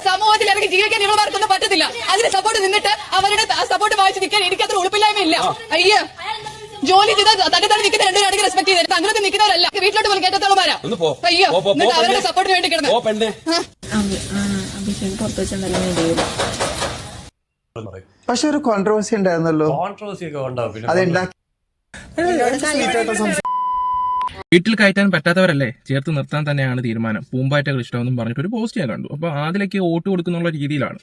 സമൂഹത്തിൽ ഇറങ്ങി ജീവിക്കാൻ ഇവന്മാർക്കൊന്നും പറ്റത്തില്ല അതിന് സപ്പോർട്ട് നിന്നിട്ട് അവരുടെ സപ്പോർട്ട് വായിച്ച് നിൽക്കാൻ എനിക്കത്ര ഉളുപ്പില്ലായ്മയില്ല അയ്യ ജോലി ചെയ്ത തന്നെ നിൽക്കുന്ന രണ്ടുപേരാണെങ്കിൽ റെസ്പെക്ട് ചെയ്തിട്ട് അങ്ങനെ നിൽക്കുന്നവരല്ല വീട്ടിലോട്ട് പോലും കേട്ടത്തോളമാരാ ഒന്ന് പോ. അയ്യോ എന്നിട്ട് അവരുടെ. സപ്പോർട്ടിന് വേണ്ടി കിടന്നു അഭിഷേക് പുറത്ത് വെച്ചിട്ടുണ്ടല്ലോ വീഡിയോയിൽ പക്ഷെ ഒരു കോൺട്രവേഴ്സി ഉണ്ടായിരുന്നല്ലോ കോൺട്രവേഴ്സി ഒക്കെ ഉണ്ടാവും പിന്നെ അത് ഉണ്ടാക്കി വീട്ടിൽ കയറ്റാൻ പറ്റാത്തവരല്ലേ? ചേർത്ത് നിർത്താൻ തന്നെയാണ് തീരുമാനം. പൂമ്പാറ്റകൾ ഇഷ്ടമെന്നും പറഞ്ഞിട്ട് ഒരു പോസ്റ്റ് ഞാൻ കണ്ടു. അപ്പോൾ അതിലേക്ക് വോട്ട് കൊടുക്കുന്നുള്ള രീതിയിലാണ്.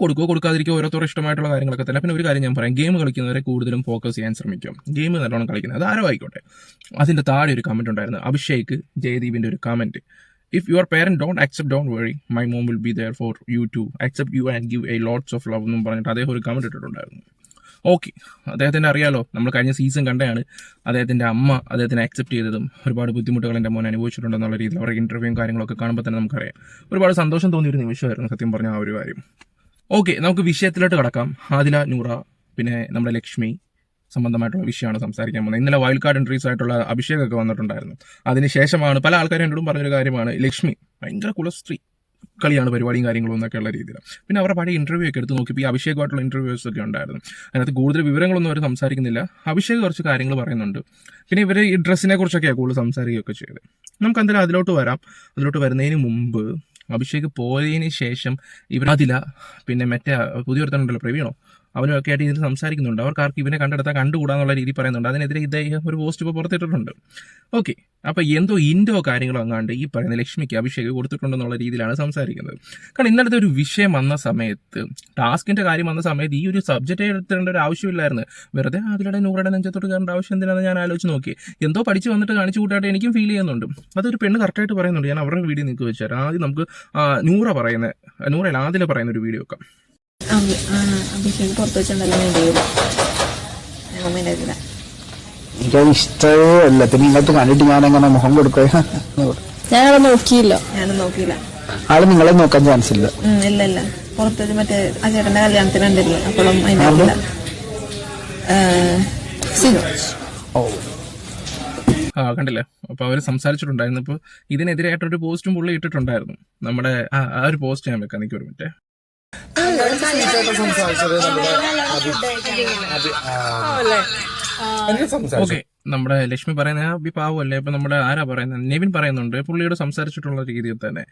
കൊടുക്കുക കൊടുക്കാതിരിക്കുക ഓരോരുത്തർ ഇഷ്ടമായിട്ടുള്ള കാര്യങ്ങളൊക്കെ തന്നെ. പിന്നെ ഒരു കാര്യം ഞാൻ പറയാം. ഗെയിം കളിക്കുന്നവരെ കൂടുതലും ഫോക്കസ് ചെയ്യാൻ ശ്രമിക്കും. ഗെയിം നല്ലോണം കളിക്കുന്നത് അത് ആരോ ആയിക്കോട്ടെ അതിന്റെ താഴെ ഒരു കമന്റ് ഉണ്ടായിരുന്നു. അഭിഷേക് ജയദീപിന്റെ ഒരു comment if your parent don't accept don't worry my mom will be there for you to accept you and give a lots of love എന്നും പറഞ്ഞിട്ട് അദ്ദേഹം ഒരു കമന്റ് ഇട്ടിട്ടുണ്ടായിരുന്നു. ഓക്കെ. അദ്ദേഹത്തിന്റെ അറിയാലോ നമ്മൾ കഴിഞ്ഞ സീസൺ കണ്ടതാണ് അദ്ദേഹത്തിന്റെ അമ്മ അദ്ദേഹത്തിനെ അക്സെപ്റ്റ് ചെയ്തതും ഒരുപാട് ബുദ്ധിമുട്ടുകൾ എന്റെ മോൻ അനുഭവിച്ചിട്ടുണ്ടെന്നുള്ള രീതിയിൽ അവരുടെ ഇന്റർവ്യൂവും കാര്യങ്ങളൊക്കെ കാണുമ്പോൾ തന്നെ നമുക്കറിയാം. ഒരുപാട് സന്തോഷം തോന്നിയൊരു നിമിഷമായിരുന്നു സത്യം പറഞ്ഞ ആ ഒരു കാര്യം. ഓക്കെ നമുക്ക് വിഷയത്തിലോട്ട് കടക്കാം. ആദില നൂറ പിന്നെ നമ്മുടെ ലക്ഷ്മി സംബന്ധമായിട്ടുള്ള വിഷയമാണ് സംസാരിക്കാൻ പോകുന്നത്. ഇന്നലെ വൈൽഡ് കാർഡ് എൻട്രീസ് ആയിട്ടുള്ള അഭിഷേകൊക്കെ വന്നിട്ടുണ്ടായിരുന്നു. അതിനുശേഷമാണ് പല ആൾക്കാരും എന്നോടും പറഞ്ഞൊരു കാര്യമാണ് ലക്ഷ്മി ഭയങ്കര കുലസ്ത്രീ കളിയാണ് പരിപാടിയും കാര്യങ്ങളും എന്നൊക്കെയുള്ള രീതിയിൽ പിന്നെ അവരുടെ പഴയ ഇന്റർവ്യൂ ഒക്കെ എടുത്ത് നോക്കിയപ്പോൾ ഈ അഭിഷേകമായിട്ടുള്ള ഇന്റർവ്യൂസ് ഒക്കെ ഉണ്ടായിരുന്നു. അതിനകത്ത് കൂടുതൽ വിവരങ്ങളൊന്നും അവർ സംസാരിക്കുന്നില്ല. അഭിഷേക് കുറച്ച് കാര്യങ്ങൾ പറയുന്നുണ്ട്. പിന്നെ ഇവർ ഈ ഡ്രസ്സിനെ കുറിച്ചൊക്കെയാണ് കൂടുതൽ സംസാരിക്കുകയൊക്കെ ചെയ്തത്. നമുക്ക് എന്തായാലും അതിലോട്ട് വരാം. അതിലോട്ട് വരുന്നതിന് മുമ്പ് അഭിഷേക് പോയതിന് ശേഷം ഇവർ അതില പിന്നെ മറ്റേ പുതിയൊരുത്തനുണ്ടല്ലോ പ്രവീണോ? അവനുമൊക്കെ ആയിട്ട് ഇതിൽ സംസാരിക്കുന്നുണ്ട്. അവർക്ക് ആർക്ക് ഇവനെ കണ്ടെടുത്താൽ കണ്ടുകൂടാന്നുള്ള രീതി പറയുന്നുണ്ട്. അതിനെതിരെ ഇദ്ദേഹം ഒരു പോസ്റ്റ് ഇപ്പോൾ പുറത്തിട്ടിട്ടുണ്ട്. ഓക്കെ അപ്പോൾ എന്തോ ഇൻഡോ കാര്യങ്ങളോ അങ്ങാണ്ട് ഈ പറയുന്ന ലക്ഷ്മിക്ക് അഭിഷേക് കൊടുത്തിട്ടുണ്ടെന്നുള്ള രീതിയിലാണ് സംസാരിക്കുന്നത്. കാരണം ഇന്നലത്തെ ഒരു വിഷയം വന്ന സമയത്ത് ടാസ്കിന്റെ കാര്യം വന്ന സമയത്ത് ഈ ഒരു സബ്ജക്റ്റ് എടുത്തേണ്ട ഒരു ആവശ്യമില്ലായിരുന്നു. വെറുതെ അതിലൂടെ നൂറുടെ നെഞ്ചത്തോട്ട് കയറേണ്ട ആവശ്യം എന്തിനാണെന്ന് ഞാൻ ആലോചിച്ച് നോക്കി. എന്തോ പഠിച്ചു വന്നിട്ട് കാണിച്ചു കൂട്ടായിട്ട് എനിക്കും ഫീൽ ചെയ്യുന്നുണ്ട്. അതൊരു പെണ്ണ് കറക്റ്റായിട്ട് പറയുന്നുണ്ട്. ഞാൻ അവരുടെ വീഡിയോ നിങ്ങൾക്ക് വെച്ചാൽ ആദ്യം നമുക്ക് നൂറ പറയുന്ന നൂറല്ല ആദ്യം പറയുന്ന ഒരു വീഡിയോ ഒക്കെ. അഭിഷേക് പുറത്ത് വെച്ചിട്ടുണ്ടല്ലോ വീഡിയോയിൽ റൂമിനെതിര എനിക്കത് ഇഷ്ടമേ അല്ല. പിന്നെ ഇങ്ങനത്തെ കണ്ടിട്ട് ഞാൻ എങ്ങനെ മുഖം കൊടുക്കുക ഞാനത് നോക്കിയില്ല. ഞാനും നോക്കിയില്ല. ആൾ നിങ്ങളെ നോക്കാൻ ചാൻസ് ഇല്ല. ഇല്ല ഇല്ല. പുറത്ത് വെച്ച് മറ്റേ ആ ചേട്ടന്റെ കല്യാണത്തിന് ഉണ്ടല്ലോ അപ്പോഴും ഓ. ആ കണ്ടില്ലേ? അപ്പോൾ അവർ സംസാരിച്ചിട്ടുണ്ടായിരുന്നു. ഇപ്പോൾ ഇതിനെതിരായിട്ടൊരു പോസ്റ്റും പുള്ളി ഇട്ടിട്ടുണ്ടായിരുന്നു. നമ്മുടെ ആ ആ ഒരു പോസ്റ്റ് ഞാൻ വെക്കാം. എനിക്ക് ഒരു മിനിറ്റ്. ഓക്കെ നമ്മുടെ ലക്ഷ്മി പറയുന്ന ആ പാവമല്ലേ? ഇപ്പൊ നമ്മുടെ ആരാ പറയുന്നത്? നെവിൻ പറയുന്നുണ്ട് പുള്ളിയോട് സംസാരിച്ചിട്ടുള്ള രീതിയിൽ തന്നെ.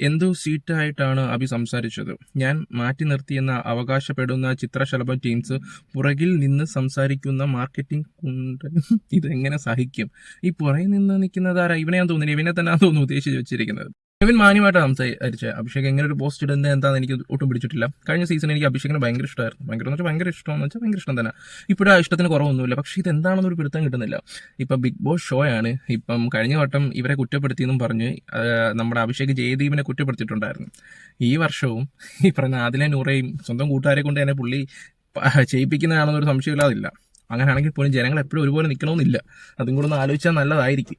എന്തോ സീറ്റായിട്ടാണ് അഭി സംസാരിച്ചത്? ഞാൻ മാറ്റി നിർത്തിയെന്ന് അവകാശപ്പെടുന്ന ചിത്രശലഭ ടീംസ് പുറകിൽ നിന്ന് സംസാരിക്കുന്ന മാർക്കറ്റിംഗ് കുണ്ടൻ ഇതെങ്ങനെ സഹിക്കും? ഈ പുറകിൽ നിന്ന് നിൽക്കുന്നത് ആരാ ഇവനെ ഞാൻ തോന്നുന്നു ഇവനെ തന്നെ തോന്നുന്നു ഉദ്ദേശിച്ച് വെച്ചിരിക്കുന്നത്. നെവിൻ മാന്യമായിട്ട് സംസാരിച്ചത് അഭിഷേക് എങ്ങനെ ഒരു പോസ്റ്റ് ഇടുന്നത് എന്താണെന്ന് എനിക്ക് ഒട്ടും പിടിച്ചിട്ടില്ല. കഴിഞ്ഞ സീസൺ എനിക്ക് അഭിഷേകിനെ ഭയങ്കര ഇഷ്ടമായിരുന്നു. ഭയങ്കര എന്ന് വെച്ചാൽ ഭയങ്കര ഇഷ്ടമെന്ന് വെച്ചാൽ ഭയങ്കര ഇഷ്ടം തന്നെ. ഇപ്പോഴും ആ ഇഷ്ടത്തിന് കുറവൊന്നുമില്ല. പക്ഷേ ഇത് എന്താണെന്ന് ഒരു പിടുത്തം കിട്ടുന്നില്ല. ഇപ്പം ബിഗ് ബോസ് ഷോ ആണ്. ഇപ്പം കഴിഞ്ഞ വട്ടം ഇവരെ കുറ്റപ്പെടുത്തിയെന്നും പറഞ്ഞ് നമ്മുടെ അഭിഷേക് ജയദീപിനെ കുറ്റപ്പെടുത്തിയിട്ടുണ്ടായിരുന്നു. ഈ വർഷവും ഈ പറഞ്ഞ ആദിലെ നൂറയും സ്വന്തം കൂട്ടുകാരെ കൊണ്ട് തന്നെ പുള്ളി ചെയ്യിപ്പിക്കുന്നതാണെന്നൊരു സംശയമില്ലാതില്ല. അങ്ങനെയാണെങ്കിൽ പോലും ജനങ്ങൾ എപ്പോഴും ഒരുപോലെ നിൽക്കണമെന്നില്ല. അതും കൂടെ ഒന്ന് ആലോചിച്ചാൽ നല്ലതായിരിക്കും.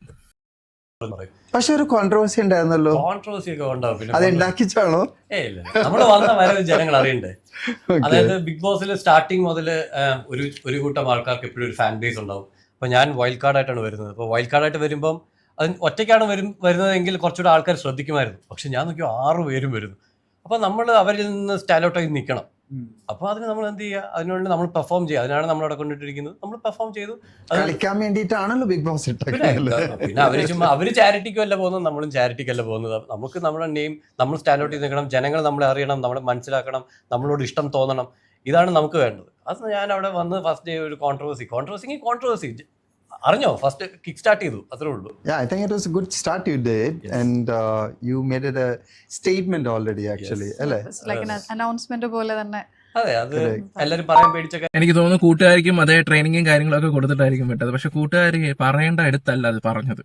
പക്ഷെ ഒരു കോൺട്രവേഴ്സി ഉണ്ടായിരുന്നല്ലോ. കോൺട്രവേഴ്സി ഒക്കെ ഉണ്ടാവും. പിന്നെ അത് ഉണ്ടാക്കിച്ചാണോ? ഏ ഇല്ല നമ്മൾ വന്ന വരവ് ജനങ്ങൾ അറിയണ്ടേ? അതായത് ബിഗ് ബോസിൽ സ്റ്റാർട്ടിങ് മുതൽ ഒരു ഒരു കൂട്ടം ആൾക്കാർക്ക് എപ്പോഴും ഒരു ഫാൻ ബേസ് ഉണ്ടാവും. അപ്പൊ ഞാൻ വൈൽഡ് കാർഡായിട്ടാണ് വരുന്നത്. അപ്പോൾ വൈൽഡ് കാർഡായിട്ട് വരുമ്പം അത് ഒറ്റയ്ക്കാണ് വരും വരുന്നതെങ്കിൽ കുറച്ചുകൂടെ ആൾക്കാർ ശ്രദ്ധിക്കുമായിരുന്നു. പക്ഷെ ഞാൻ നോക്കിയോ ആറ് പേരും വരുന്നു. അപ്പൊ നമ്മൾ അവരിൽ നിന്ന് ആയി നിൽക്കണം അപ്പോൾ അതിന് നമ്മൾ എന്ത് ചെയ്യുക? അതിനുവേണ്ടി നമ്മൾ പെർഫോം ചെയ്യുക. അതിനാണ് നമ്മൾ അവിടെ കൊണ്ടിട്ടിരിക്കുന്നത്. നമ്മൾ പെർഫോം ചെയ്തു. കളിക്കാൻ വേണ്ടിയിട്ടാണല്ലോ ബിഗ് ബോസ് പിന്നെ അവർ ചുമ്മാ അവർ ചാരിറ്റിക്കല്ല പോകുന്നത് നമ്മളും ചാരിറ്റിക്കല്ല പോകുന്നത്. നമുക്ക് നമ്മുടെ നെയിം നമ്മൾ സ്റ്റാൻഡ് ഔട്ട് ചെയ്ത് നിൽക്കണം ജനങ്ങൾ നമ്മളെ അറിയണം നമ്മളെ മനസ്സിലാക്കണം നമ്മളോട് ഇഷ്ടം തോന്നണം. ഇതാണ് നമുക്ക് വേണ്ടത്. അത് ഞാൻ അവിടെ വന്ന് ഫസ്റ്റ് ഡേ ഒരു കോൺട്രവേഴ്സി കോൺട്രവേഴ്സി കോൺട്രവേഴ്സി അറിഞ്ഞോ? ഫസ്റ്റ് കിക്ക് സ്റ്റാർട്ട് ചെയ്തു. അത്രേ ഉള്ളൂ. Yeah I think it was a good start you did, and uh, you made it a statement already. Actually, അല്ലേ? ലൈക്ക് അനൗൺസ്മെന്റ് പോലെ തന്നെ. അതെ അത് എല്ലാരും പറയാൻ പേടിച്ചൊക്കെ എനിക്ക് തോന്നുന്നു കൂട്ടുകാർക്കും അതേ ട്രെയിനിങ്ങും കാര്യങ്ങളൊക്കെ കൊടുത്തിട്ടായിരിക്കും വിട്ടത്. പക്ഷെ കൂട്ടുകാർ പറയേണ്ട അടുത്തല്ല അത് പറഞ്ഞത്.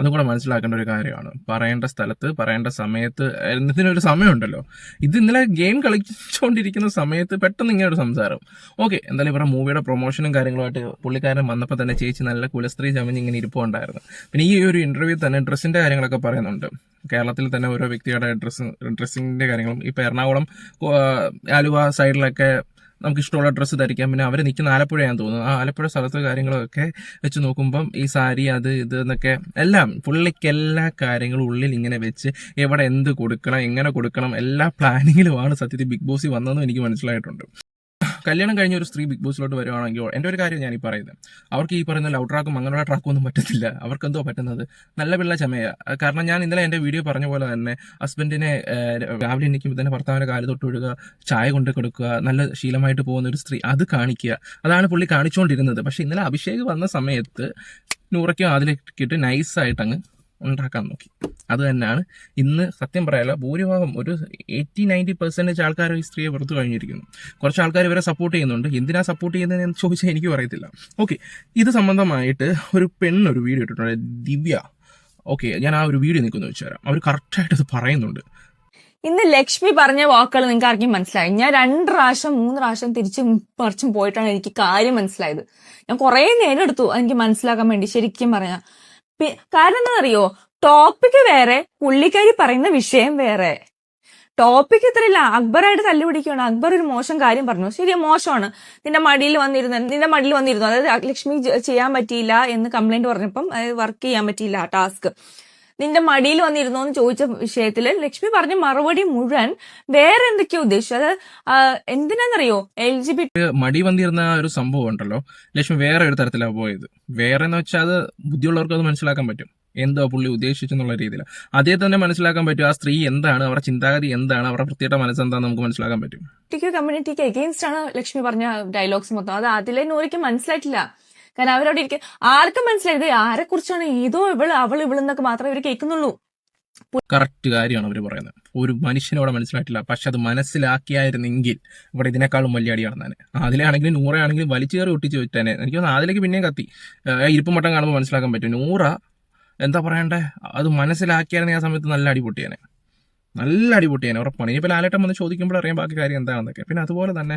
അതും കൂടെ മനസ്സിലാക്കേണ്ട ഒരു കാര്യമാണ്. പറയേണ്ട സ്ഥലത്ത് പറയേണ്ട സമയത്ത് എന്നതിനൊരു സമയമുണ്ടല്ലോ. ഇത് ഇന്നലെ ഗെയിം കളിച്ചുകൊണ്ടിരിക്കുന്ന സമയത്ത് പെട്ടെന്ന് ഇങ്ങനെ ഒരു സംസാരം. ഓക്കെ എന്തായാലും ഇവിടെ മൂവിയുടെ പ്രൊമോഷനും കാര്യങ്ങളുമായിട്ട് പുള്ളിക്കാരൻ വന്നപ്പോൾ തന്നെ ചേച്ചി നല്ല കുലസ്ത്രീ ചമഞ്ഞ് ഇങ്ങനെ ഇരിപ്പുണ്ടായിരുന്നു. പിന്നെ ഈ ഒരു ഇന്റർവ്യൂ തന്നെ ഡ്രസ്സിന്റെ കാര്യങ്ങളൊക്കെ പറയുന്നുണ്ട്. കേരളത്തിൽ തന്നെ ഓരോ വ്യക്തിയുടെ ഡ്രസ്സ് ഡ്രസ്സിങ്ങിന്റെ കാര്യങ്ങളും. ഇപ്പൊ എറണാകുളം ആലുവ സൈഡിലൊക്കെ നമുക്ക് ഇഷ്ടമുള്ള ഡ്രസ്സ് ധരിക്കാം. പിന്നെ അവർ നിൽക്കുന്ന ആലപ്പുഴയാന്ന് തോന്നുന്നു. ആ ആലപ്പുഴ സ്ഥലത്തെ കാര്യങ്ങളൊക്കെ വെച്ച് നോക്കുമ്പം ഈ സാരി അത് ഇത് എന്നൊക്കെ എല്ലാം പുള്ളിക്ക് എല്ലാ കാര്യങ്ങളും ഉള്ളിൽ ഇങ്ങനെ വെച്ച് എവിടെ എന്ത് കൊടുക്കണം എങ്ങനെ കൊടുക്കണം എല്ലാ പ്ലാനിങ്ങിലുമാണ് സത്യത്തിൽ ബിഗ് ബോസിൽ വന്നതെന്ന് എനിക്ക് മനസ്സിലായിട്ടുണ്ട്. കല്യാണം കഴിഞ്ഞ ഒരു സ്ത്രീ ബിഗ് ബോസിലോട്ട് വരുവാണെങ്കിൽ എന്റെ ഒരു കാര്യം ഞാൻ ഈ പറയുന്നത് അവർക്ക് ഈ പറയുന്ന ലവ് ട്രാക്കും അങ്ങനെയുള്ള ട്രാക്കും ഒന്നും പറ്റത്തില്ല. അവർക്ക് എന്തോ പറ്റുന്നത്? നല്ല പിള്ള ചമയ. കാരണം ഞാൻ ഇന്നലെ എന്റെ വീഡിയോ പറഞ്ഞ പോലെ തന്നെ ഹസ്ബൻഡിനെ രാവിലെ എണീക്കുമ്പോൾ തന്നെ ഭർത്താവിന്റെ കാൽ തൊട്ട് ഒഴുകുക ചായ കൊണ്ട് കൊടുക്കുക നല്ല ശീലമായിട്ട് പോകുന്ന ഒരു സ്ത്രീ അത് കാണിക്കുക. അതാണ് പുള്ളി കാണിച്ചുകൊണ്ടിരുന്നത് പക്ഷേ ഇന്നലെ അഭിഷേക് വന്ന സമയത്ത് നൂറയ്ക്കും അതിലേക്കിട്ട് നൈസായിട്ട് അങ്ങ് ഉണ്ടാക്കാൻ നോക്കി. അത് തന്നെയാണ്. ഇന്ന് സത്യം പറയാലോ ഭൂരിഭാഗം ഒരു എയ്റ്റി നയന്റി പെർസെന്റേജ് ആൾക്കാർ ഈ സ്ത്രീയെ വെറുത്തു കഴിഞ്ഞിരിക്കുന്നു. കുറച്ച് ആൾക്കാർ ഇവരെ സപ്പോർട്ട് ചെയ്യുന്നുണ്ട്. എന്തിനാ സപ്പോർട്ട് ചെയ്യുന്നതെന്ന് ചോദിച്ചാൽ എനിക്ക് പറയത്തില്ല ഓക്കെ ഇത് സംബന്ധമായിട്ട് ഒരു പെണ്ണൊരു വീഡിയോ ഇട്ടിട്ടുണ്ട് ദിവ്യ. ഓക്കെ ഞാൻ ആ ഒരു വീഡിയോ നിൽക്കുന്നു വെച്ചു തരാം. അവർ കറക്റ്റായിട്ട് അത് പറയുന്നുണ്ട്. ഇന്ന് ലക്ഷ്മി പറഞ്ഞ വാക്കുകൾ നിങ്ങൾക്ക് ആർക്കും മനസ്സിലായി. ഞാൻ രണ്ട് പ്രാവശ്യം മൂന്ന് പ്രാവശ്യം തിരിച്ചും മറിച്ചും പോയിട്ടാണ് എനിക്ക് കാര്യം മനസ്സിലായത്. ഞാൻ കുറെ നേരം എടുത്തു എനിക്ക് മനസ്സിലാക്കാൻ വേണ്ടി ശരിക്കും പറഞ്ഞ. കാരണം എന്താണെന്നറിയോ? ടോപ്പിക് വേറെ പുള്ളിക്കാരി പറയുന്ന വിഷയം വേറെ. ടോപ്പിക് ഇത്രയില്ല. അക്ബറായിട്ട് തല്ലുപിടിക്കുകയാണ്. അക്ബർ ഒരു മോശം കാര്യം പറഞ്ഞു. ശരി മോശമാണ്. നിന്റെ മടിയിൽ വന്നിരുന്നു നിന്റെ മടിയിൽ വന്നിരുന്നു. അതായത് ലക്ഷ്മി ചെയ്യാൻ പറ്റിയില്ല എന്ന് കംപ്ലൈന്റ് പറഞ്ഞപ്പം വർക്ക് ചെയ്യാൻ പറ്റിയില്ല ടാസ്ക് നിന്റെ മടിയിൽ വന്നിരുന്നു എന്ന് ചോദിച്ച വിഷയത്തിൽ ലക്ഷ്മി പറഞ്ഞ മറുപടി മുഴുവൻ വേറെ എന്തൊക്കെയോ ഉദ്ദേശിച്ചു. അത് എന്തിനാണെന്നറിയോ എൽ ജി ബി മടി വന്നിരുന്ന ഒരു സംഭവം ഉണ്ടല്ലോ. ലക്ഷ്മി വേറെ ഒരു തരത്തിലാണ് പോയത്. വേറെ എന്ന് വെച്ചാൽ അത് ബുദ്ധിയുള്ളവർക്ക് അത് മനസ്സിലാക്കാൻ പറ്റും. എന്തോ പുള്ളി ഉദ്ദേശിച്ചെന്നുള്ള രീതിയിൽ അതേ തന്നെ മനസ്സിലാക്കാൻ പറ്റും ആ സ്ത്രീ എന്താണ് അവരുടെ ചിന്താഗതി എന്താണ് അവരുടെ പ്രത്യേക മനസ്സെന്താന്ന് നമുക്ക് മനസ്സിലാക്കാൻ പറ്റും. കമ്മ്യൂണിറ്റിക്ക് എഗെയിൻസ്റ്റ് ആണ് ലക്ഷ്മി പറഞ്ഞ ഡയലോഗ്സ് മൊത്തം. അത് അതിലെ നൂറിക്ക് മനസ്സിലായിട്ടില്ല. കാരണം അവരവിടെ ഇരിക്കും ആർക്കും മനസ്സിലായത് ആരെ കുറിച്ചാണ്? ഏതോ ഇവൾ അവൾ ഇവളെന്നൊക്കെ മാത്രമേ ഇവർ കേൾക്കുന്നുള്ളൂ. കറക്റ്റ് കാര്യമാണ് അവർ പറയുന്നത്. ഒരു മനുഷ്യനോടെ മനസ്സിലായിട്ടില്ല. പക്ഷെ അത് മനസ്സിലാക്കിയായിരുന്നെങ്കിൽ ഇവിടെ ഇതിനേക്കാളും വലിയ അടി നടന്നാണ് അതിലാണെങ്കിലും നൂറയാണെങ്കിലും വലിച്ചു കയറി ഒട്ടിച്ച് വെച്ചാനെ എനിക്ക് തോന്നുന്നു അതിലേക്ക് പിന്നെയും കത്തി. ഏഹ് ഇരിപ്പ് മട്ടം കാണുമ്പോൾ മനസ്സിലാക്കാൻ പറ്റും. നൂറ എന്താ പറയണ്ടേ? അത് മനസ്സിലാക്കിയായിരുന്നു ആ സമയത്ത് നല്ല അടിപൊട്ടിയാണ് നല്ല അടിപൊട്ടിയാണ് ഉറപ്പാണ്. ഇനിയിപ്പോൾ ലാലേട്ടൻ വന്ന് ചോദിക്കുമ്പോൾ അറിയാൻ ബാക്കി കാര്യം എന്താണെന്നൊക്കെ. പിന്നെ അതുപോലെ തന്നെ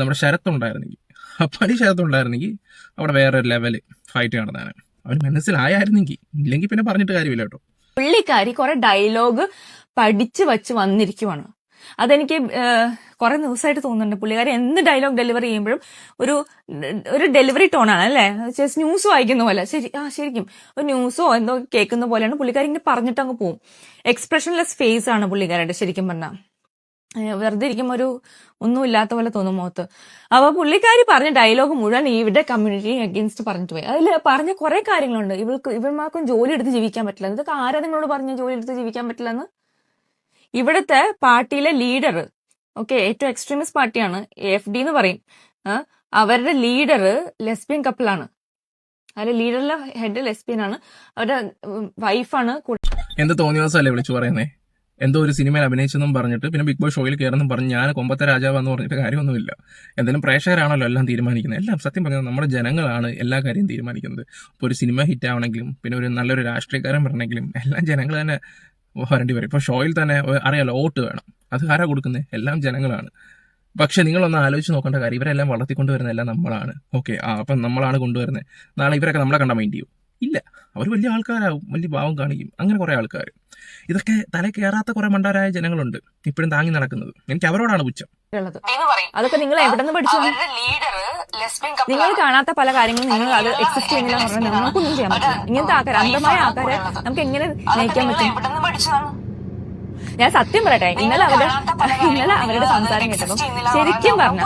നമ്മുടെ ശരത്തുണ്ടായിരുന്നെങ്കിൽ അപ്പടി ശരത്തുണ്ടായിരുന്നെങ്കിൽ അവിടെ വേറെ ലെവൽ ഫൈറ്റ് നടന്നാണ് അവന് മനസ്സിലായായിരുന്നെങ്കിൽ ഇല്ലെങ്കിൽ പിന്നെ പറഞ്ഞിട്ട് കാര്യമില്ല കേട്ടോ. പുള്ളിക്കാരി കുറെ ഡയലോഗ് പഠിച്ചു വച്ച് വന്നിരിക്കുവാണ്. അതെനിക്ക് കുറെ ദിവസമായിട്ട് തോന്നുന്നുണ്ട്. പുള്ളിക്കാരൻ എന്ത് ഡയലോഗ് ഡെലിവറി ചെയ്യുമ്പോഴും ഒരു ഒരു ഡെലിവറി ടോണാണ് അല്ലേ? ജസ്റ്റ് ന്യൂസ് വായിക്കുന്ന പോലെ. ശരി ആ ശരിക്കും. ഒരു ന്യൂസോ എന്തോ കേൾക്കുന്ന പോലെയാണ് പുള്ളിക്കാരി ഇങ്ങനെ പറഞ്ഞിട്ട് അങ്ങ് പോവും. എക്സ്പ്രഷൻലെസ് ഫേസ് ആണ് പുള്ളിക്കാരുടെ ശരിക്കും പറഞ്ഞാൽ വെറുതെ ഇരിക്കുമ്പോൾ ഒരു ഒന്നുമില്ലാത്ത പോലെ തോന്നും മുഖത്ത്. അപ്പൊ പുള്ളിക്കാരി പറഞ്ഞ ഡയലോഗ് മുഴുവൻ ഇവിടെ കമ്മ്യൂണിറ്റി അഗേൻസ്റ്റ് പറഞ്ഞിട്ട് പോയി. അതിൽ പറഞ്ഞ കുറെ കാര്യങ്ങളുണ്ട്. ഇവൾക്ക് ഇവന്മാർക്കും ജോലി എടുത്ത് ജീവിക്കാൻ പറ്റില്ല. ഇതൊക്കെ ആരാ നിങ്ങളോട് പറഞ്ഞ ജോലി എടുത്ത് ജീവിക്കാൻ പറ്റില്ല എന്ന്? ഇവിടുത്തെ പാർട്ടിയിലെ ലീഡർ ഓക്കെ ഏറ്റവും എക്സ്ട്രീമിസ്റ്റ് പാർട്ടിയാണ് എഫ് ഡി എന്ന് പറയും. അവരുടെ ലീഡർ ലെസ്ബിയൻ കപ്പിളാണ് അതിലെ ലീഡറിലെ ഹെഡ് ലെസ്ബിയൻ ആണ്. അവരുടെ വൈഫാണ് എന്ത് തോന്നിയവാസല്ലേ വിളിച്ചു പറയുന്നേ? എന്തോ ഒരു സിനിമയിൽ അഭിനയിച്ചെന്നും പറഞ്ഞിട്ട് പിന്നെ ബിഗ് ബോസ് ഷോയിൽ കയറുന്നു പറഞ്ഞ് ഞാൻ കൊമ്പത്തെ രാജാവെന്ന് പറഞ്ഞിട്ട് കാര്യമൊന്നുമില്ല. എന്തായാലും പ്രേക്ഷകരാണല്ലോ എല്ലാം തീരുമാനിക്കുന്നത്. എല്ലാം സത്യം പറഞ്ഞാൽ നമ്മുടെ ജനങ്ങളാണ് എല്ലാ കാര്യവും തീരുമാനിക്കുന്നത്. ഇപ്പോൾ ഒരു സിനിമ ഹിറ്റ് ആവണമെങ്കിലും പിന്നെ ഒരു നല്ലൊരു രാഷ്ട്രീയക്കാരൻ വരണമെങ്കിലും എല്ലാം ജനങ്ങൾ തന്നെ വരേണ്ടി വരും. ഇപ്പോൾ ഷോയിൽ തന്നെ അറിയാലോ വോട്ട് വേണം. അത് ആരാ കൊടുക്കുന്നത് എല്ലാം ജനങ്ങളാണ്. പക്ഷെ നിങ്ങളൊന്ന് ആലോചിച്ച് നോക്കേണ്ട കാര്യം ഇവരെല്ലാം വളർത്തിക്കൊണ്ടുവരുന്ന എല്ലാം നമ്മളാണ്. ഓക്കെ ആ അപ്പം നമ്മളാണ് കൊണ്ടുവരുന്നത് നാളെ ഇവരൊക്കെ നമ്മളെ കണ്ട മൈൻഡ് ചെയ്യും. ഇല്ല അവർ വലിയ ആൾക്കാരാവും വലിയ ഭാവം കാണിക്കും. അങ്ങനെ കുറേ ആൾക്കാർ ഇതൊക്കെ തല കയറാത്ത കുറെ മണ്ടാരായ ജനങ്ങളുണ്ട് ഇപ്പോഴും താങ്ങി നടക്കുന്നത്. എനിക്ക് അവരോടാണ് പുച്ഛം. ഉള്ളത് അതൊക്കെ നിങ്ങൾ എവിടെ നിന്ന് പഠിച്ചു നിങ്ങൾ കാണാത്ത പല കാര്യങ്ങളും നിങ്ങൾ അത് എക്സിസ്റ്റ് ചെയ്യുന്നില്ല എന്ന് പറഞ്ഞാൽ നമുക്കൊന്നും ചെയ്യാൻ പറ്റില്ല. ഇങ്ങനത്തെ ആൾക്കാർ അന്ധമായ ആൾക്കാരെ നമുക്ക് എങ്ങനെ നയിക്കാൻ പറ്റും? ഞാൻ സത്യം പറയട്ടെ ഇന്നലെ അവരുടെ ഇന്നലെ അവരുടെ സംസാരം കേട്ടപ്പം ശരിക്കും പറഞ്ഞു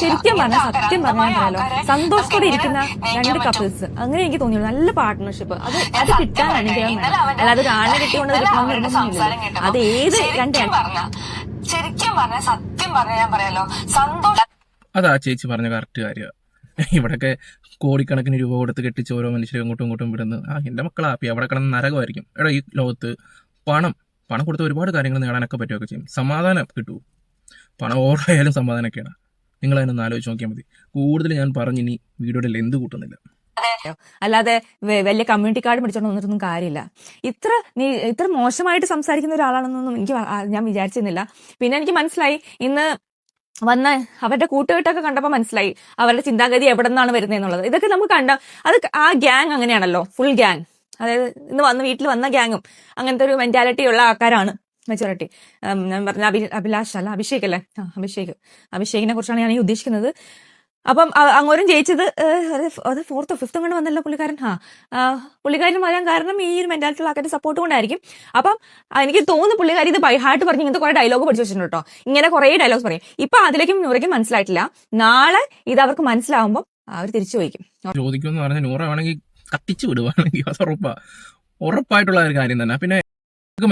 ശരിക്കും പറഞ്ഞ സത്യം പറഞ്ഞാലോ സന്തോഷത്തോടെ ഇരിക്കുന്ന രണ്ട് കപ്പിൾസ് അങ്ങനെ എനിക്ക് തോന്നിയുള്ളൂ. നല്ല പാർട്ട്ണർഷിപ്പ് അത് അത് കിട്ടാനാണ് അനുഗ്രഹം അല്ല അല്ലാതെ ഒരു ആണിനെ കിട്ടിക്കൊണ്ട് കിട്ടണം അത് ഏത് രണ്ട് ശരിക്കും പറഞ്ഞ സത്യം പറഞ്ഞ ഞാൻ പറയാലോ സന്തോഷം അതാ ചേച്ചി പറഞ്ഞ കറക്റ്റ് കാര്യമാണ് ഇവിടൊക്കെ കോടിക്കണക്കിന് രൂപ കൊടുത്ത് കെട്ടിച്ച് ഓരോ മനുഷ്യരെ അങ്ങോട്ടും ഇങ്ങോട്ടും വിടുന്നു ആ എന്റെ മക്കൾ ഹാപ്പി അവിടെ കിടന്ന് നരകമായിരിക്കും. എടാ ഈ ലോകത്ത് പണം പണം കൊടുത്ത് ഒരുപാട് കാര്യങ്ങൾ നേടാനൊക്കെ പറ്റുമൊക്കെ ചെയ്യും. സമാധാനം കിട്ടൂ. പണം ഓവറായാലും സമാധാനമൊക്കെയാണ്. നിങ്ങൾ അതിനൊന്ന് ആലോചിച്ച് നോക്കിയാൽ മതി. കൂടുതൽ ഞാൻ പറഞ്ഞു പറഞ്ഞിനി വീഡിയോയുടെ ലെന്ത് കൂട്ടുന്നില്ല. അല്ലാതെ വലിയ കമ്മ്യൂണിറ്റി കാർഡ് പിടിച്ചോണ്ട് വന്നിട്ടൊന്നും കാര്യമില്ല. ഇത്ര നീ ഇത്ര മോശമായിട്ട് സംസാരിക്കുന്ന ഒരാളാണെന്നൊന്നും എനിക്ക് ഞാൻ വിചാരിച്ചിരുന്നില്ല. പിന്നെ എനിക്ക് മനസ്സിലായി. ഇന്ന് വന്ന അവരുടെ കൂട്ടുകെട്ടൊക്കെ കണ്ടപ്പോൾ മനസ്സിലായി. അവരുടെ ചിന്താഗതി എവിടെ നിന്നാണ് വരുന്നത് എന്നുള്ളത്. ഇതൊക്കെ നമുക്ക് കണ്ട അത് ആ ഗ്യാങ് അങ്ങനെയാണല്ലോ. ഫുൾ ഗ്യാങ് അതായത് ഇന്ന് വന്ന് വീട്ടിൽ വന്ന ഗ്യാങ്ങും അങ്ങനത്തെ ഒരു മെന്റാലിറ്റി ഉള്ള ആൾക്കാരാണ് മെച്ചോറിറ്റി ഞാൻ പറഞ്ഞ അഭി അഭിലാഷ് അല്ല അഭിഷേക് അല്ലേ? അഭിഷേക്. അഭിഷേകിനെ കുറിച്ചാണ് ഞാൻ ഈ ഉദ്ദേശിക്കുന്നത്. അപ്പം അങ്ങോരും ജയിച്ചത് അത് ഫോർത്തോ ഫിഫ്ത്തും കൊണ്ട് വന്നല്ലോ പുള്ളിക്കാരൻ. ആ പുള്ളിക്കാരൻ വരാൻ കാരണം ഈ ഒരു മെന്റാലിറ്റി ആൾക്കാരുടെ സപ്പോർട്ട് കൊണ്ടായിരിക്കും. അപ്പം എനിക്ക് തോന്നുന്നു പുള്ളിക്കാരി ഇത് ബൈ ഹാർട്ട് പറഞ്ഞ് ഇങ്ങനത്തെ കുറെ ഡയലോഗ് പഠിച്ചു വെച്ചിട്ടുണ്ട് കേട്ടോ. ഇങ്ങനെ കുറേ ഡയലോഗ്സ് പറയും. ഇപ്പൊ അതിലേക്കും നൂറയ്ക്കും മനസ്സിലായിട്ടില്ല. നാളെ ഇത് അവർക്ക് മനസ്സിലാവുമ്പോൾ അവർ തിരിച്ചു ചോദിക്കും. പറഞ്ഞ ഉറപ്പായിട്ടുള്ള ഒരു കാര്യം തന്നെ. പിന്നെ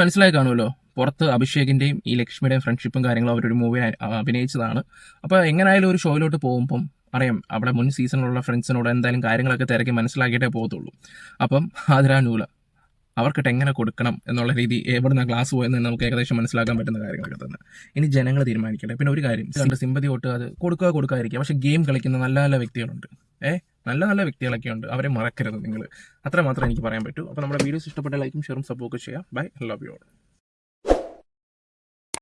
മനസ്സിലായി കാണുമല്ലോ. പുറത്ത് അഭിഷേകിന്റെയും ഈ ലക്ഷ്മിയുടെയും ഫ്രണ്ട്ഷിപ്പും കാര്യങ്ങളും അവരൊരു മൂവി അഭിനയിച്ചതാണ്. അപ്പൊ എങ്ങനെയായാലും ഒരു ഷോയിലോട്ട് പോകുമ്പം അറിയാം അവിടെ മുൻ സീസണിലുള്ള ഫ്രണ്ട്സിനോട് എന്തായാലും കാര്യങ്ങളൊക്കെ തിരക്കി മനസ്സിലാക്കിയിട്ടേ പോകത്തുള്ളൂ. അപ്പം ആതിരാ നൂല അവർക്കിട്ട് എങ്ങനെ കൊടുക്കണം എന്നുള്ള രീതി എവിടുന്ന ക്ലാസ് പോയെന്ന് നമുക്ക് ഏകദേശം മനസ്സിലാക്കാൻ പറ്റുന്ന കാര്യങ്ങളൊക്കെ തന്നെ. ഇനി ജനങ്ങൾ തീരുമാനിക്കട്ടെ. പിന്നെ ഒരു കാര്യം കണ്ട് സിമ്പതി തൊട്ട് അത് കൊടുക്കുക കൊടുക്കാതിരിക്കുക പക്ഷേ ഗെയിം കളിക്കുന്ന നല്ല നല്ല വ്യക്തികളുണ്ട്. ഏ? നല്ല നല്ല വ്യക്തികളൊക്കെ ഉണ്ട്. അവരെ മറക്കരുത് നിങ്ങൾ അത്ര മാത്രമേ എനിക്ക് പറയാൻ പറ്റൂ. അപ്പോൾ നമ്മുടെ വീഡിയോസ് ഇഷ്ടപ്പെട്ട ലൈക്കും ഷെയറും സപ്പോർട്ട് ചെയ്യുക ബൈ ലവ് യു ഓൾ